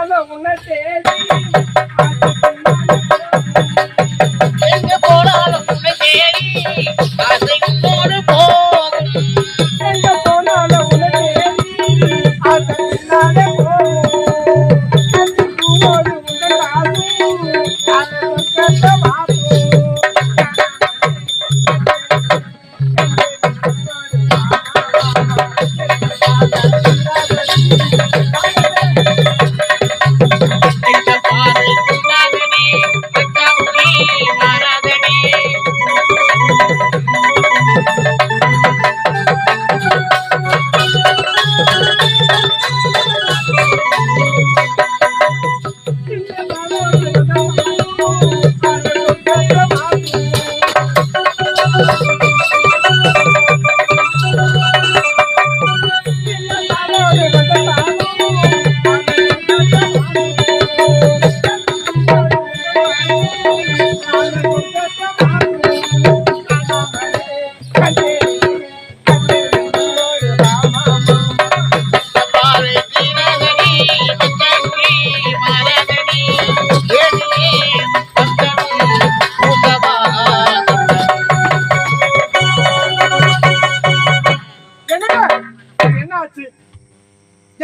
போனாலும் உன்னை தேடி எங்க போனாலும் உன்னை தேடி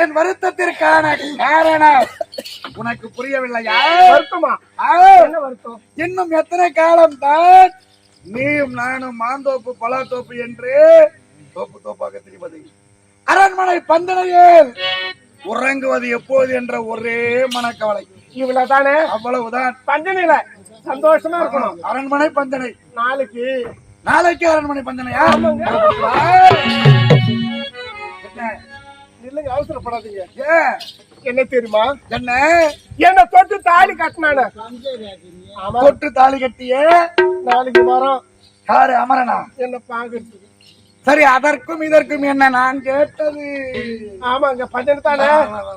என் வருத்தத்திற்கான காரணம். உனக்கு புரியவில்லையா வருத்தமா? ஆ, என்ன வருத்தம்? இன்னும் எத்தனை காலம் தான் நீயும் நானும் மாந்தோப்பு பலாத்தோப்பு என்று தோப்பு தோப்பாக திரிவது அரண்மனை பந்தனையில் உறங்குவது எப்போது என்ற ஒரே மனக்கவலை. இவ்வளவுதானே? அவ்வளவுதான். பஞ்சனையில சந்தோஷமா இருக்கணும். அரண்மனை பந்தனை. நாளைக்கு. நாளைக்கு அரண்மனை பந்தனையா? இல்லைங்க அவசரப்படாதீங்க. ஏன்? என்ன தெரியுமா? என்ன? என்ன தொட்டு தாலி கட்டினானு. தொட்டு தாலி கட்டிய நாளைக்கு வரோம் யாரு அமரனா? என்ன பாக்குறதுக்கு சரி அதற்கும் இதற்கும் என்ன நான் கேட்டது? ஆமாங்க பஞ்சனை தானே?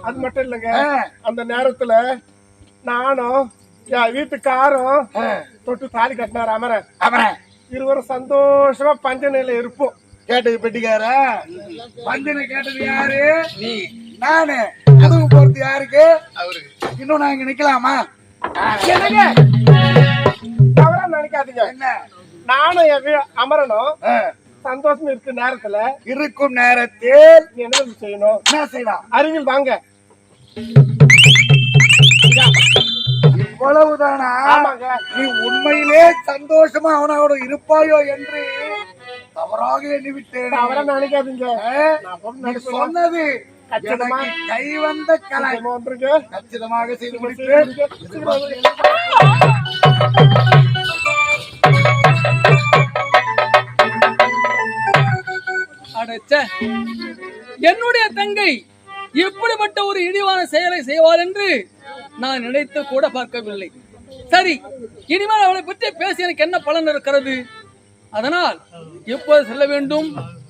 அது மட்டும் இல்லைங்க. அந்த நேரத்துல நானும் என் வீட்டுக்காரும் தொட்டு தாலி கட்டினார் அமரன். அமரன். இருவரும் சந்தோஷமா பஞ்சனையில இருப்போம். கேட்டது பெட்டிக்கார? பஞ்சனை கேட்டது யாரு? நீ. நானு. அதுவும் போறது யாருக்கு? அவருக்கு. இன்னும் நான் இங்க நிக்கலாமா? என்னங்க? தவறா நினைக்காதீங்க. என்ன? நானும் என் அமரனும் சந்தோஷம் இருக்க நேரத்துல இருக்கும் நேரத்தில் என்ன செய்யணும்? என்ன செய்யலாம்? அருகில் வாங்க. இவ்வளவுதானா? ஆமாங்க. நீ உண்மையிலே சந்தோஷமா அவனோட இருப்பாயோ என்று தவறாக எண்ணிவிட்டேன் தவறா நினைக்காதீங்க. நான். சொன்னது கை வந்த கலை. கச்சிதமாக செய்து. அடச்ச. என்னுடைய தங்கை இப்படிப்பட்ட ஒரு இழிவான செயலை செய்வாள் என்று நான் நினைத்து கூட பார்க்கவில்லை. சரி இனிமேல் அவளை பற்றி பேசி எனக்கு என்ன பலன் இருக்கிறது? அதனால் எப்போது செல்ல வேண்டும்?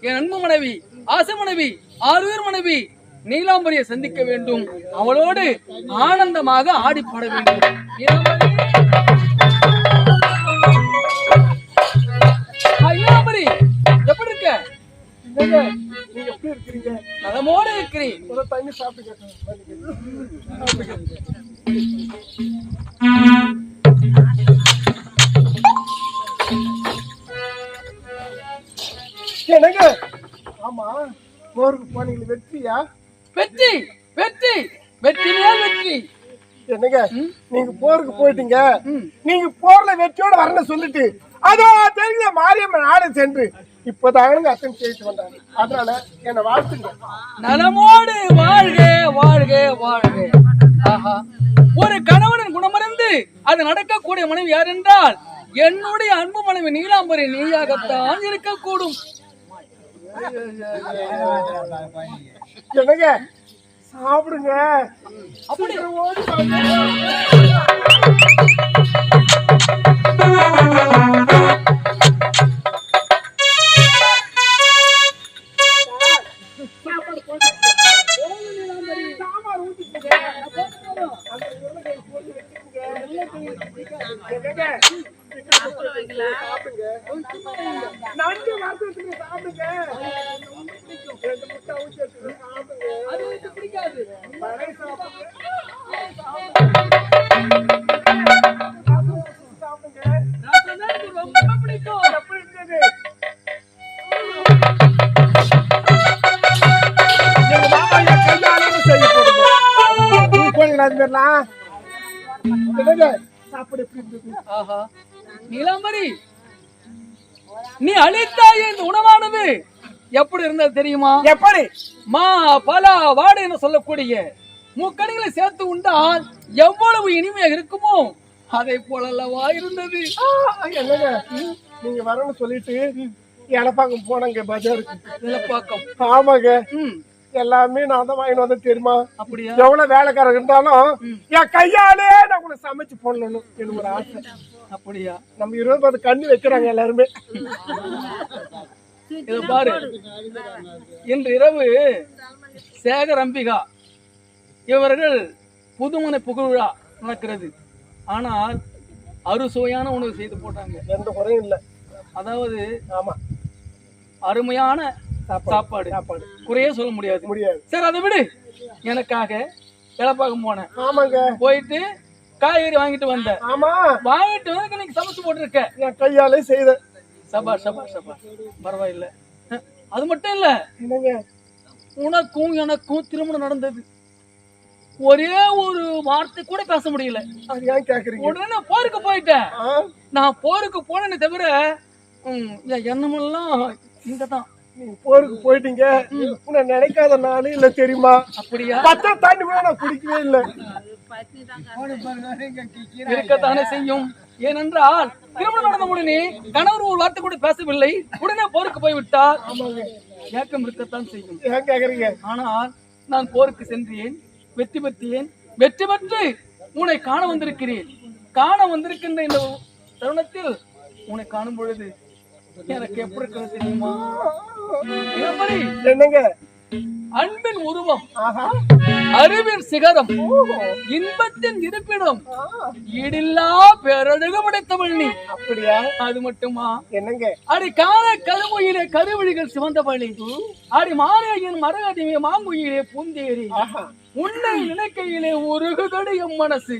என் அன்பு மனைவி ஆசை மனைவி ஆறுவீர் மனைவி நீலாம்பரியை சந்திக்க வேண்டும். அவளோடு ஆனந்தமாக ஆடிப்பாட வேண்டும். நீலாம்பரி! எப்படி இருக்க? நீங்க எப்படி இருக்கிறீங்க? நலமோடு இருக்கிறேன் ஒரு தண்ணி சாப்பிட்டு என்னங்க? ஆமா போருக்கு போனீங்க வெற்றியா? வெற்றி வெற்றி வெற்றி மேல் வெற்றி? என்னங்க நீங்க போருக்கு போயிட்டீங்க. நீங்க போர்ல வெற்றியோட வரணும் சொல்லிட்டு அதோ தெரிஞ்ச மாரியம்மன் நாடு சென்று இப்பதாங்க அத்தனை செய்து வந்தாங்க அதனால என்ன வாழ்த்துங்க. நலமோடு வாழ்க வாழ்க வாழ்க. ஆஹா. ஒரு கணவனின் குணமறிந்து அது நடக்கக்கூடிய மனைவி யார் என்றால் என்னுடைய அன்பு மனைவி நீலாம்பரி நீயாகத்தான் இருக்கக்கூடும். என்னங்க சாப்பிடுங்க அப்படி ஓடி போயிடலாம் என்னங்க? சாப்பாடு எப்படி இருந்தது? ஆஹா. நீலாம்பரி. நீ அளித்தாய் இந்த உணவானது. எப்படி இருந்தது தெரியுமா? எப்படி? மா பலா வாடை என்று சொல்லக்கூடிய முக்கணிகளை சேர்த்து உண்டால் எவ்வளவு இனிமையாக இருக்குமோ அதை போலல்லவா இருந்தது. ஆ, என்னங்க? நீங்க வரணும்னு சொல்லிட்டு எலப்பாக்கம் போனங்க பஜாருக்கு. நிலப்பாக்கம் ஆமாங்க. ம். எல்லாமே நான் தான் வாங்கிட்டு வந்தேன் தெரியுமா? எவ்வளவு வேலைக்காரங்க இருந்தாலும் என் கையாலே நான் உங்களை சமைச்சு போடணும் எனக்கு ஒரு ஆசை. அப்படியா? நம்ம இருபது பத்து கண்ணு வைக்கிறாங்க எல்லாருமே. இத பாரு. இன்று இரவு சேகர் அம்பிகா இவர்கள் புதுமனை புகழா நடக்கிறது. ஆனால் அறுசுவையான உணவு செய்து போட்டாங்க. எந்த குறையும் இல்ல. அதாவது ஆமா. அருமையான சாப்பாடு. சாப்பாடு. குறையே சொல்ல முடியாது. முடியாது. சரி அதை விடு. எனக்காக இலப்பாக்கம் போனேன். ஆமாங்க. போயிட்டு காய்கறி வாங்கிட்டு வந்தேன். ஆமா. வாங்கிட்டு வந்து நீங்க சமைச்சு போட்டிருக்க. என் கையாலே செய்த. சபா சபா சபா. பரவாயில்ல. அது மட்டும் இல்ல. என்னங்க? உனக்கும் எனக்கும் திருமணம் நடந்தது. ஒரே ஒரு வார்த்தை கூட பேச முடியல. உடனே நான் போருக்கு போயிட்டேன். நான் போருக்கு போனேனே தவிர ம், என் எண்ணமெல்லாம் இங்கதான். நீங்க போருக்கு போயிட்டீங்க. உன்னை நினைக்காத நாளே இல்ல தெரியுமா? அப்படியா? பச்சை தண்ணி கூட நான் குடிக்கவே இல்ல. இருக்கத்தானே செய்யும். ஏனென்றால் திருமணம் நடந்த உடனே கணவர் ஒரு வார்த்தை கூட பேசவில்லை. உடனே போருக்கு போய் விட்டார் ஆமாங்க. ஏக்கம் இருக்கத்தான் செய்யும். ஏன் கேக்குறீங்க? ஆனால் நான் போருக்கு சென்றேன். வெற்றி பெற்றேன். வெற்றி பெற்று உன்னை காண வந்திருக்கிறேன். காண வந்திருக்கின்ற இந்த தருணத்தில் உன்னை காணும் பொழுது எனக்கு எப்படி இருக்கிறது தெரியுமா? இளமணி, என்னங்க? அன்பின் உருவம் அறிவின் சிகரம் இன்பத்தின் இருப்பிடம். ஈடில்லா பேரழகு படைத்தவள் நீ. அப்படியா? அது மட்டுமா? என்னங்க? அடி கால கருமுயிலே கருவழிகள் சிவந்தவளி அடி மாலையின் மரகதிமே மாங்குயிலே பூந்தேரி உன்னை நினைக்கையிலே உருகுதடி எம் மனசு.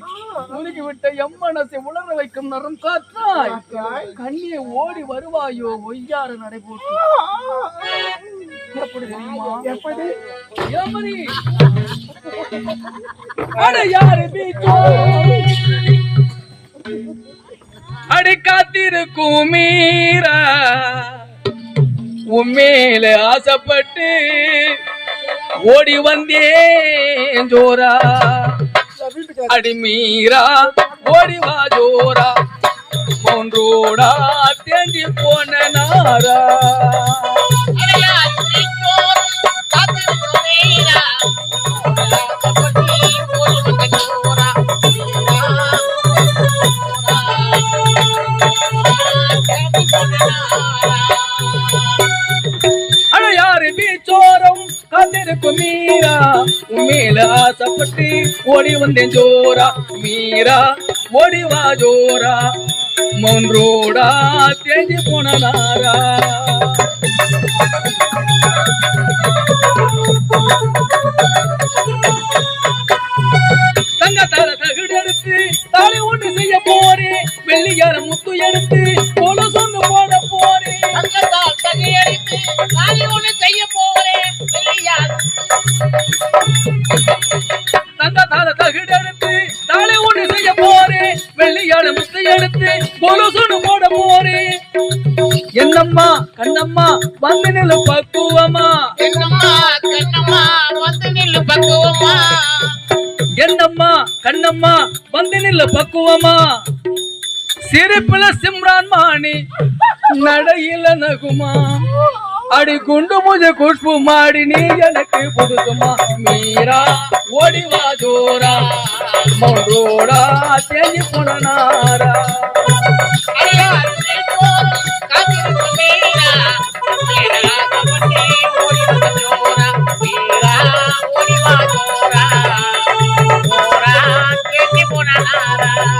உருகிவிட்ட எம் மனசை உலர வைக்கும் நரம் காற்றாய். கண்ணியை ஓடி வருவாயோ ஒய்யாறு நடைபோட்டு எப்படி எப்படி? ஏமரி அட யாரு பீச்சோ அடி காத்திருக்கும் மீரா. உம்மேல ஆசைப்பட்டு ஓடி வந்தேன் ஜோரா. அடி மீரா ஓடி வா ஜோரா. மௌன்றோடா தேண்டி போன நாரா. அடையார் ஓடி மீரா. உண்மையில ஆசைப்பட்டு ஓடி வந்தேன் ஜோரா. மீரா ஓடிவா ஜோரா. மௌன்றோடா தேஞ்சி போன நாரா. தங்கத்தால தகுடு எடுத்து தாலி ஒண்ணு செய்ய போறேன். வெள்ளியார முத்து எடுத்து போல சொன்ன பக்குவமா சிரிப்புல சிம்ரான் மாணி நடையில நகுமா அடி குண்டு முஜ குஷ்பு மாடி நீ எனக்கு புதுசுமா மீரா ஓடிவா ஜோரா மௌரோடா தேஞ்சி போனாரா அடையார் வீட்டோறும் காத்திருக்கும் தேடி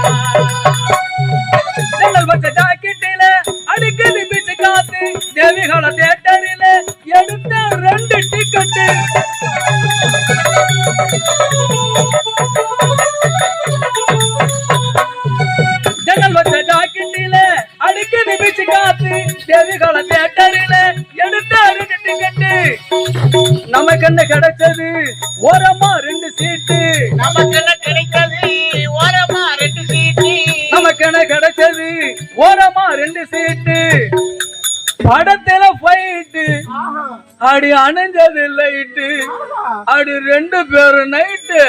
படத்துல ஃபைட்டு அடி அணைஞ்சது லைட்டு அடி ரெண்டு பேரும் நைட்டு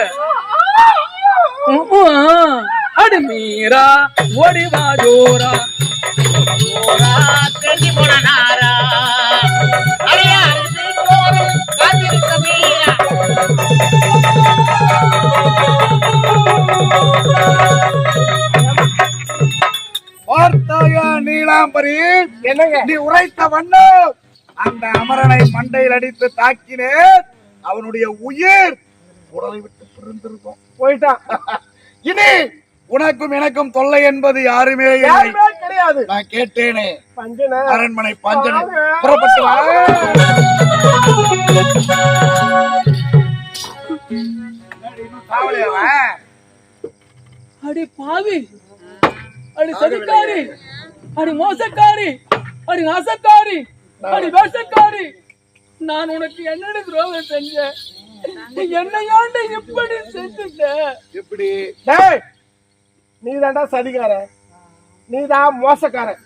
அடி மீரா ஓடிவா ஜோரா. ஜோரா தெரிஞ்சு போனா என்னங்க? நீ உரைத்த வண்ணம். அந்த அமரனை மண்டையில் அடித்து தாக்கினேன். அவனுடைய உயிர் உடலை விட்டு பிரிந்திருக்கும். போயிட்டான். இனி உனக்கும் எனக்கும் தொல்லை என்பது யாருமே கிடையாது. நான் கேட்டேனே. அரண்மனை பஞ்சனை. புறப்பட்டு? அடி பாவி. அடி சதிக்காரி. அடி மோசக்காரி அடி நாசக்காரி அடி வேஷக்காரி. நான் உனக்கு என்னடி துரோகம் செஞ்சேன்? என்னை ஏன்டா இப்படி செஞ்சுட்ட? எப்படி? டேய் நீ தான்டா சதிகாரன் நீ தான் மோசக்காரன்.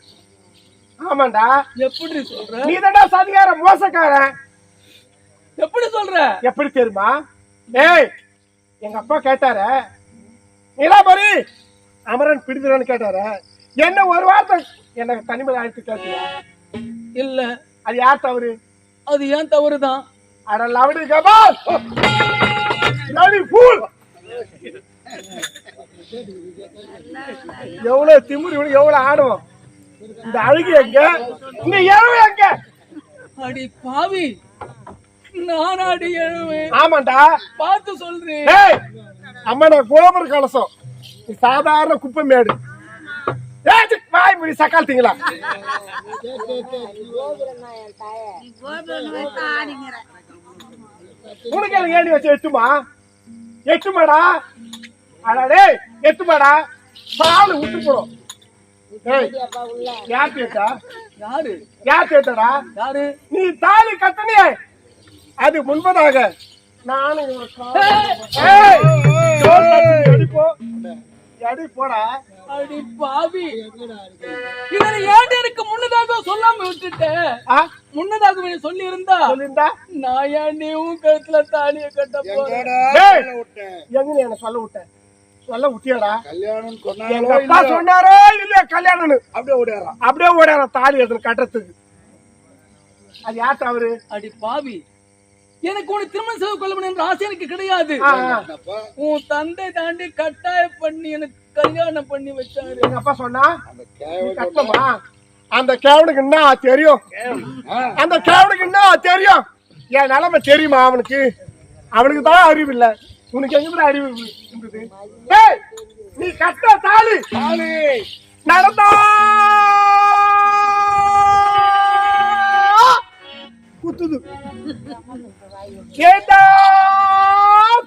ஆமாண்டா. எப்படி சொல்ற? நீ தான்டா சதிகாரன் மோசக்காரன். எப்படி சொல்ற? எப்படி தெரியுமா? டேய் எங்க அப்பா கேட்டாரு. நீலாபரி அமரன் பிடிக்கிறான்னு கேட்டாரு. என்ன ஒரு வார்த்தை? எனக்கு தனிமையில் அழைத்து கேட்டியா இல்ல அது யார் தவறு? அது ஏன் தவறுதான்? அட லவடி கபால்! லவடி ஃபூல்! எவ்வளவு திமிரு எவ்வளவு ஆடுவோம் இந்த அழுகு எங்க? இந்த இரவு எங்க? அடி பாவி. நான் அடி எழுவேன் ஆமாண்டா. பார்த்து சொல்றேன். ஏய் அம்மன கோபுர கலசம். சாதாரண குப்பை மேடு. வாய் முடி சக்கால்த்தீங்களா உனக்கு எனக்கு ஏணி வச்சு எட்டுமா? எட்டுமாடா? அடா டேய் எட்டுமாடா? சாலு விட்டு போடும். யார் கேட்டா யாரு? யார் கேட்டடா யாரு? நீ தாலி கட்டணியே அது முன்பதாக நானும் எடி போடா அடி பாவி. இதனை ஏன்டா எனக்கு முன்னதாக சொல்லாம விட்டுட்ட. ஆ, முன்னதாக நீ சொல்லி இருந்தா சொல்லிருந்தா நான் ஏன்டி உன் கழுத்துல தாலிய கட்ட போறேன்? விட்டேன்? எங்க நீ என்ன சொல்ல விட்ட சொல்ல விட்டியாடா? கல்யாணம் எங்க அப்பா? சொன்னாரோ இல்லையா கல்யாணம்னு. அப்படியே ஓடிடுறான் அப்படியே ஓடார தாலி எடுத்து கட்டுறதுக்கு? அது யார் தவறு அடி பாவி. எனக்கு உன்னை திருமணம் செய்து கொள்ளணும் என்ற ஆசை எனக்கு கிடையாது. உன் தந்தை தாண்டி கட்டாய பண்ணி எனக்கு கல்யாணம் பண்ணி வச்சாரு. எங்க அப்பா சொன்னா கட்டமா? அந்த கேவனுக்கு என்ன தெரியும்? அந்த கேவனுக்கு என்ன தெரியும்? என் நிலைமை தெரியுமா அவனுக்கு? அவனுக்கு தான் அறிவு இல்ல. உனக்கு எங்க அறிவு இருந்தது? நீ கட்ட தாலி. நடந்தா குத்துது. கேட்டா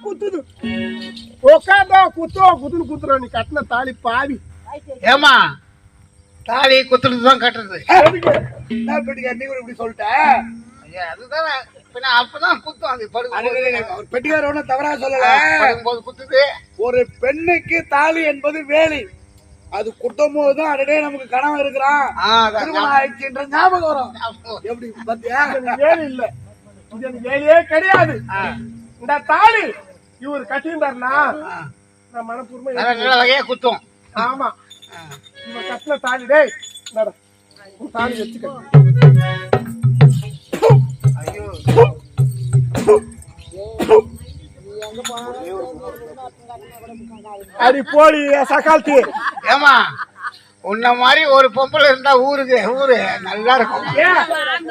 குத்துது. உட்காந்தா குத்துவா குத்துன்னு குத்துறா. நீ கட்டின தாலி பாவி ஏமா தாலி குத்துறது தான் கட்டுறது. எதுக்கு? என்ன பெட்டிக்கார் நீ கூட இப்படி சொல்லிட்ட? ஐயா, அதுதான். அப்பதான் குத்தும் அது படுக்கும் அவர் பெட்டிக்கார ஒண்ணும் தவறா சொல்லல. போது குத்துது. ஒரு பெண்ணுக்கு தாலி என்பது வேலி. அது குட்டும் போதுதான் அடடே நமக்கு கனவு இருக்கிறான். திருமணம் ஆயிடுச்சுன்ற ஞாபகம் வரும். எப்படி பாத்தியா? வேலை இல்ல? இது வேலையே கிடையாது. இந்த தாலி இவர் கட்டியிருந்தாருனா நான் மனப்பூர்வமா குத்தும் ஆமா. இவன் கட்டின தாலி உன் தாலி வச்சுக்க. அடி போடி சகால்த்தி ஏமா உன்ன மாதிரி ஒரு பொம்பளை இருந்தா ஊருக்கு ஊரு நல்லா இருக்கும்.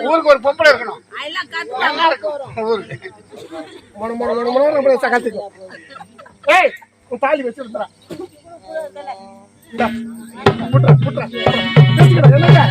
ஊருக்கு ஒரு பொம்பளை இருக்கணும். நல்லா இருக்கும் ஊருக்கு. மொன மொன மொன மொன நம்ம சகால்த்திக்கும் ஏய் உன் தாலி வச்சிருந்தா புட்றா புட்றா பேசிக்கிறேன் என்னங்க?